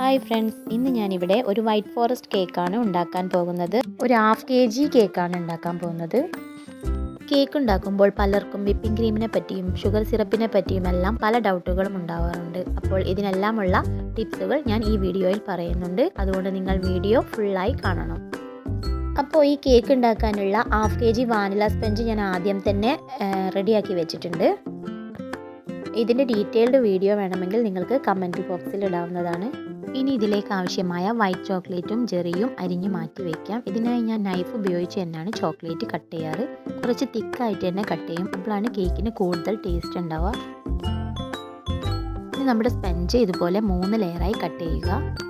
Hi friends ഇന്ന് ഞാനിവിടെ ഒരു വൈറ്റ് ഫോറസ്റ്റ് കേക്കാണ് ഉണ്ടാക്കാൻ പോകുന്നത്. ഒരു ഹാഫ് കെ ജി കേക്കാണ് ഉണ്ടാക്കാൻ പോകുന്നത്. കേക്ക് ഉണ്ടാക്കുമ്പോൾ പലർക്കും വിപ്പിംഗ് ക്രീമിനെ പറ്റിയും ഷുഗർ സിറപ്പിനെ പറ്റിയും എല്ലാം പല ഡൗട്ടുകളും ഉണ്ടാവാറുണ്ട്. അപ്പോൾ ഇതിനെല്ലാമുള്ള ടിപ്സുകൾ ഞാൻ ഈ വീഡിയോയിൽ പറയുന്നുണ്ട്. അതുകൊണ്ട് നിങ്ങൾ വീഡിയോ ഫുള്ളായി കാണണം. അപ്പോൾ ഈ കേക്ക് ഉണ്ടാക്കാനുള്ള half K G vanilla sponge ഞാൻ ആദ്യം തന്നെ റെഡിയാക്കി വെച്ചിട്ടുണ്ട്. ഇതിന്റെ ഡീറ്റെയിൽഡ് വീഡിയോ വേണമെങ്കിൽ നിങ്ങൾക്ക് കമന്റ് ബോക്സിൽ ഇടാവുന്നതാണ്. ഇനി ഇതിലേക്ക് ആവശ്യമായ വൈറ്റ് ചോക്ലേറ്റും ജെറിയും അരിഞ്ഞു മാറ്റി വയ്ക്കാം ഇതിനായി ഞാൻ നൈഫ് ഉപയോഗിച്ച് തന്നെയാണ് ചോക്ലേറ്റ് കട്ട് ചെയ്യാറ്. കുറച്ച് തിക്കായിട്ട് തന്നെ കട്ട് ചെയ്യും. അപ്പോഴാണ് കേക്കിന് കൂടുതൽ ടേസ്റ്റ് ഉണ്ടാവുക. ഇനി നമ്മുടെ സ്പെഞ്ച് ഇതുപോലെ മൂന്ന് ലെയറായി കട്ട് ചെയ്യുക.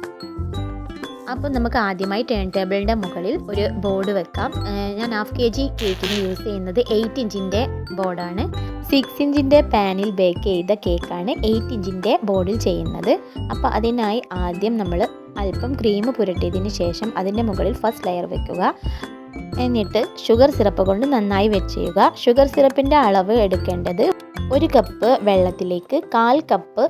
അപ്പോൾ നമുക്ക് ആദ്യമായി ടേൺ ടേബിളിന്റെ മുകളിൽ ഒരു ബോർഡ് വെക്കാം. ഞാൻ ഹാഫ് കെ ജി കേക്കിന് യൂസ് ചെയ്യുന്നത് എയ്റ്റ് ഇഞ്ചിന്റെ ബോർഡാണ് സിക്സ് ഇഞ്ചിന്റെ പാനിൽ ബേക്ക് ചെയ്ത കേക്കാണ് എയ്റ്റ് ഇഞ്ചിന്റെ ബോർഡിൽ ചെയ്യുന്നത്. അപ്പോൾ അതിനായി ആദ്യം നമ്മൾ അല്പം ക്രീം പുരട്ടിയതിന് ശേഷം അതിന്റെ മുകളിൽ ഫസ്റ്റ് ലെയർ വെക്കുക. എന്നിട്ട് ഷുഗർ സിറപ്പ് കൊണ്ട് നന്നായി വെച്ച് ചെയ്യുക. ഷുഗർ സിറപ്പിന്റെ അളവ് എടുക്കേണ്ടത് ഒരു കപ്പ് വെള്ളത്തിലേക്ക് കാൽ കപ്പ്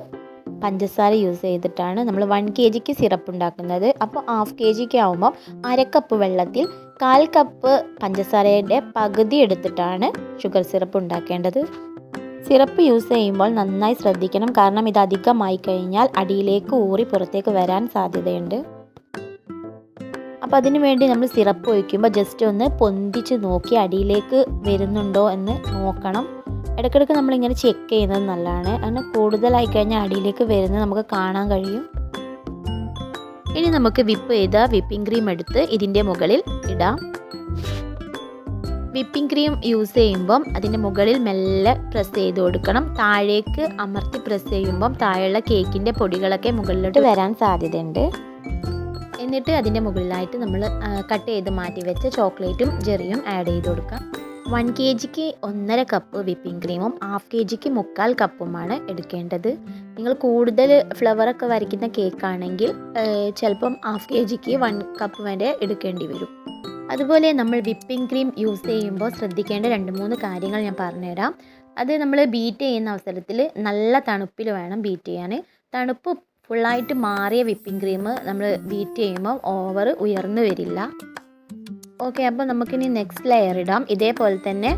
പഞ്ചസാര യൂസ് ചെയ്തിട്ടാണ് നമ്മൾ വൺ കെ ജിക്ക് സിറപ്പ് ഉണ്ടാക്കുന്നത്. അപ്പോൾ ഹാഫ് കെ ജിക്ക് ആവുമ്പോൾ അര കപ്പ് വെള്ളത്തിൽ കാൽ കപ്പ് പഞ്ചസാരയുടെ പകുതി എടുത്തിട്ടാണ് ഷുഗർ സിറപ്പ് ഉണ്ടാക്കേണ്ടത്. സിറപ്പ് യൂസ് ചെയ്യുമ്പോൾ നന്നായി ശ്രദ്ധിക്കണം. കാരണം ഇത് അധികമായി കഴിഞ്ഞാൽ അടിയിലേക്ക് ഊറി പുറത്തേക്ക് വരാൻ സാധ്യതയുണ്ട്. അപ്പോൾ അതിനു വേണ്ടി നമ്മൾ സിറപ്പ് ഒഴിക്കുമ്പോൾ ജസ്റ്റ് ഒന്ന് പൊന്തിച്ച് നോക്കി അടിയിലേക്ക് വരുന്നുണ്ടോ എന്ന് നോക്കണം. ഇടയ്ക്കിടയ്ക്ക് നമ്മളിങ്ങനെ ചെക്ക് ചെയ്യുന്നത് നല്ലതാണ്. അങ്ങനെ കൂടുതലായി കഴിഞ്ഞാൽ അടിയിലേക്ക് വരുന്നത് നമുക്ക് കാണാൻ കഴിയും. ഇനി നമുക്ക് വിപ്പ് ചെയ്ത വിപ്പിംഗ് ക്രീം എടുത്ത് ഇതിന്റെ മുകളിൽ ഇടാം. വിപ്പിംഗ് ക്രീം യൂസ് ചെയ്യുമ്പം അതിന്റെ മുകളിൽ മെല്ലെ പ്രസ് ചെയ്ത് കൊടുക്കണം. താഴേക്ക് അമർത്തി പ്രസ് ചെയ്യുമ്പം താഴെയുള്ള കേക്കിന്റെ പൊടികളൊക്കെ മുകളിലോട്ട് വരാൻ സാധ്യതയുണ്ട്. എന്നിട്ട് അതിന്റെ മുകളിലായിട്ട് നമ്മൾ കട്ട് ചെയ്ത് മാറ്റി വെച്ച ചോക്ലേറ്റും ജെറിയും ആഡ് ചെയ്ത് കൊടുക്കാം. വൺ കെ ജിക്ക് ഒന്നര കപ്പ് വിപ്പിംഗ് ക്രീമും ഹാഫ് കെ ജിക്ക് മുക്കാൽ കപ്പുമാണ് എടുക്കേണ്ടത്. നിങ്ങൾ കൂടുതൽ ഫ്ലവറൊക്കെ വരയ്ക്കുന്ന കേക്കാണെങ്കിൽ ചിലപ്പം ഹാഫ് കെ ജിക്ക് വൺ കപ്പ് വരെ എടുക്കേണ്ടി വരും. അതുപോലെ നമ്മൾ വിപ്പിംഗ് ക്രീം യൂസ് ചെയ്യുമ്പോൾ ശ്രദ്ധിക്കേണ്ട രണ്ട് മൂന്ന് കാര്യങ്ങൾ ഞാൻ പറഞ്ഞുതരാം. അത് നമ്മൾ ബീറ്റ് ചെയ്യുന്ന അവസരത്തിൽ നല്ല തണുപ്പിൽ വേണം ബീറ്റ് ചെയ്യാൻ. തണുപ്പ് ഫുള്ളായിട്ട് മാറിയ വിപ്പിംഗ് ക്രീം നമ്മൾ ബീറ്റ് ചെയ്യുമ്പോൾ ഓവർ ഉയർന്നു വരില്ല. ഓക്കെ അപ്പോൾ നമുക്കിനി നെക്സ്റ്റ് ലെയർ ഇടാം. ഇതേപോലെ തന്നെ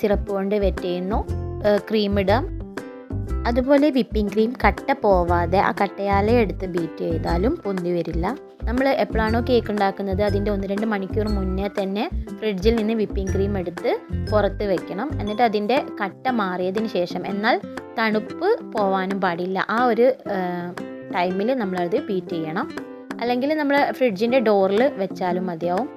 സിറപ്പ് കൊണ്ട് വെറ്റ് ചെയ്യുന്നു ക്രീം ഇടാം. അതുപോലെ വിപ്പിംഗ് ക്രീം കട്ട പോവാതെ ആ കട്ടയാലെ എടുത്ത് ബീറ്റ് ചെയ്താലും പൊന്തി വരില്ല. നമ്മൾ എപ്പോഴാണോ കേക്ക് ഉണ്ടാക്കുന്നത് അതിന്റെ ഒന്ന് രണ്ട് മണിക്കൂർ മുന്നേ തന്നെ ഫ്രിഡ്ജിൽ നിന്ന് വിപ്പിംഗ് ക്രീം എടുത്ത് പുറത്ത് വെക്കണം. എന്നിട്ട് അതിന്റെ കട്ട മാറിയതിന് ശേഷം എന്നാൽ തണുപ്പ് പോവാനും പാടില്ല. ആ ഒരു ടൈമിൽ നമ്മളത് ബീറ്റ് ചെയ്യണം. അല്ലെങ്കിൽ നമ്മൾ ഫ്രിഡ്ജിന്റെ ഡോറിൽ വെച്ചാലും മതിയാവും.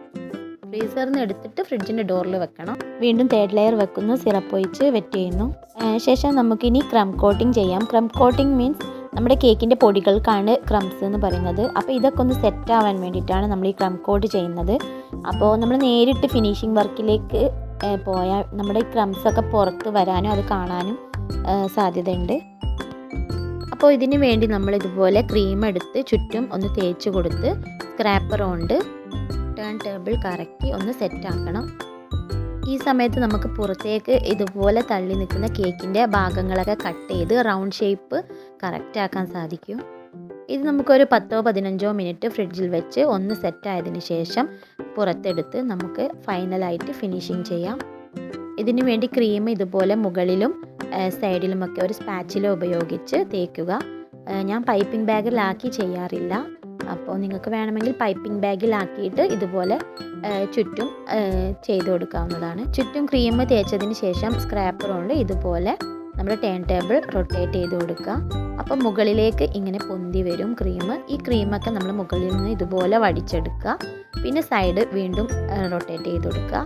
ഫ്രീസറിൽ നിന്ന് എടുത്തിട്ട് ഫ്രിഡ്ജിന്റെ ഡോറിൽ വെക്കണം. വീണ്ടും തേർഡ് ലെയർ വെക്കുന്നു സിറപ്പ് ഒഴിച്ച് വെറ്റ് ചെയ്യുന്നു. ശേഷം നമുക്കിനി ക്രം കോട്ടിംഗ് ചെയ്യാം. ക്രം കോട്ടിംഗ് മീൻസ് നമ്മുടെ കേക്കിന്റെ പൊടികൾക്കാണ് ക്രംസ് എന്ന് പറയുന്നത്. അപ്പോൾ ഇതൊക്കെ ഒന്ന് സെറ്റ് ആവാൻ വേണ്ടിയിട്ടാണ് നമ്മൾ ഈ ക്രം കോട്ട് ചെയ്യുന്നത്. അപ്പോൾ നമ്മൾ നേരിട്ട് ഫിനിഷിംഗ് വർക്കിലേക്ക് പോയാൽ നമ്മുടെ ഈ ക്രംസ് ഒക്കെ പുറത്ത് വരാനും അത് കാണാനും സാധ്യതയുണ്ട്. അപ്പോൾ ഇതിന് വേണ്ടി നമ്മൾ ഇതുപോലെ ക്രീം എടുത്ത് ചുറ്റും ഒന്ന് തേച്ച് കൊടുത്ത് സ്ക്രാപ്പർ കൊണ്ട് ടേൺ ടേബിൾ കറക്കി ഒന്ന് സെറ്റ് ആക്കണം. ഈ സമയത്ത് നമുക്ക് പുറത്തേക്ക് ഇതുപോലെ തള്ളി നിൽക്കുന്ന കേക്കിന്റെ ഭാഗങ്ങളൊക്കെ കട്ട് ചെയ്ത് റൗണ്ട് ഷേപ്പ് കറക്റ്റ് ആക്കാൻ സാധിക്കും. ഇത് നമുക്കൊരു പത്തോ പതിനഞ്ചോ മിനിറ്റ് ഫ്രിഡ്ജിൽ വെച്ച് ഒന്ന് സെറ്റ് ആയതിനു ശേഷം പുറത്തെടുത്ത് നമുക്ക് ഫൈനലായിട്ട് ഫിനിഷിങ് ചെയ്യാം. ഇതിനു വേണ്ടി ക്രീം ഇതുപോലെ മുകളിലും സൈഡിലുമൊക്കെ ഒരു സ്പാച്ചില ഉപയോഗിച്ച് തേക്കുക. ഞാൻ പൈപ്പിംഗ് ബാഗിലാക്കി ചെയ്യാറില്ല. അപ്പോൾ നിങ്ങൾക്ക് വേണമെങ്കിൽ പൈപ്പിംഗ് ബാഗിലാക്കിയിട്ട് ഇതുപോലെ ചുറ്റും ചെയ്ത് കൊടുക്കാവുന്നതാണ്. ചുറ്റും ക്രീം തേച്ചതിന് ശേഷം സ്ക്രാപ്പർ കൊണ്ട് ഇതുപോലെ നമ്മൾ ടേൺ ടേബിൾ റൊട്ടേറ്റ് ചെയ്ത് കൊടുക്കുക. അപ്പോൾ മുകളിലേക്ക് ഇങ്ങനെ പൊന്തി വരും ക്രീം ഈ ക്രീമൊക്കെ നമ്മൾ മുകളിൽ നിന്ന് ഇതുപോലെ വടിച്ചെടുക്കുക. പിന്നെ സൈഡ് വീണ്ടും റൊട്ടേറ്റ് ചെയ്ത് കൊടുക്കുക.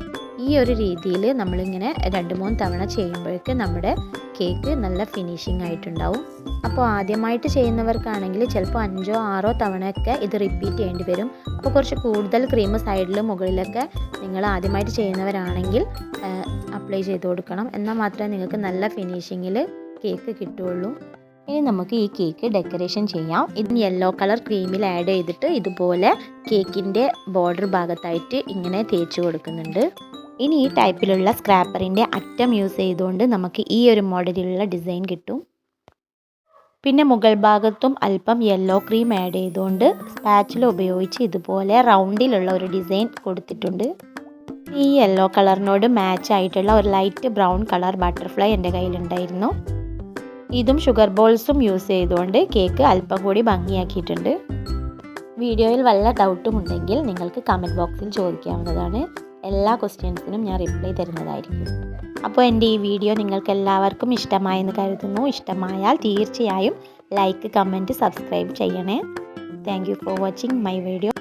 ഈ ഒരു രീതിയിൽ നമ്മളിങ്ങനെ രണ്ട് മൂന്ന് തവണ ചെയ്യുമ്പോഴേക്ക് നമ്മുടെ കേക്ക് നല്ല ഫിനിഷിംഗ് ആയിട്ടുണ്ടാവും. അപ്പോൾ ആദ്യമായിട്ട് ചെയ്യുന്നവർക്കാണെങ്കിൽ ചിലപ്പോൾ അഞ്ചോ ആറോ തവണയൊക്കെ ഇത് റിപ്പീറ്റ് ചെയ്യേണ്ടി വരും. അപ്പോൾ കുറച്ച് കൂടുതൽ ക്രീം സൈഡിലും മുകളിലൊക്കെ നിങ്ങൾ ആദ്യമായിട്ട് ചെയ്യുന്നവരാണെങ്കിൽ അപ്ലൈ ചെയ്ത് കൊടുക്കണം. എന്നാൽ മാത്രമേ നിങ്ങൾക്ക് നല്ല ഫിനിഷിങ്ങിൽ കേക്ക് കിട്ടുകയുള്ളൂ. ഇനി നമുക്ക് ഈ കേക്ക് ഡെക്കറേഷൻ ചെയ്യാം. ഇതിന് യെല്ലോ കളർ ക്രീമിൽ ആഡ് ചെയ്തിട്ട് ഇതുപോലെ കേക്കിന്റെ ബോർഡർ ഭാഗത്തായിട്ട് ഇങ്ങനെ തേച്ച് കൊടുക്കുന്നുണ്ട്. ഇനി ഈ ടൈപ്പിലുള്ള സ്ക്രാപ്പറിന്റെ അറ്റം യൂസ് ചെയ്തുകൊണ്ട് നമുക്ക് ഈ ഒരു മോഡലിലുള്ള ഡിസൈൻ കിട്ടും. പിന്നെ മുകൾ ഭാഗത്തും അല്പം യെല്ലോ ക്രീം ആഡ് ചെയ്തുകൊണ്ട് സ്പാച്ചില ഉപയോഗിച്ച് ഇതുപോലെ റൗണ്ടിലുള്ള ഒരു ഡിസൈൻ കൊടുത്തിട്ടുണ്ട്. ഈ യെല്ലോ കളറിനോട് മാച്ച് ആയിട്ടുള്ള ഒരു ലൈറ്റ് ബ്രൗൺ കളർ ബട്ടർഫ്ലൈ എന്റെ കയ്യിലുണ്ടായിരുന്നു ഇതും ഷുഗർ ബോൾസും യൂസ് ചെയ്തുകൊണ്ട് കേക്ക് അല്പം കൂടി ഭംഗിയാക്കിയിട്ടുണ്ട്. വീഡിയോയിൽ വല്ല ഡൗട്ടും ഉണ്ടെങ്കിൽ നിങ്ങൾക്ക് കമന്റ് ബോക്സിൽ ചോദിക്കാവുന്നതാണ്. എല്ലാ ക്വസ്റ്റ്യൻസിനും ഞാൻ റിപ്ലൈ തരുന്നതായിരിക്കും. അപ്പോൾ എന്റെ ഈ വീഡിയോ നിങ്ങൾക്ക് എല്ലാവർക്കും ഇഷ്ടമായെന്ന് കരുതുന്നു. ഇഷ്ടമായാൽ തീർച്ചയായും ലൈക്ക് കമന്റ് സബ്സ്ക്രൈബ് ചെയ്യണേ. Thank for watching my video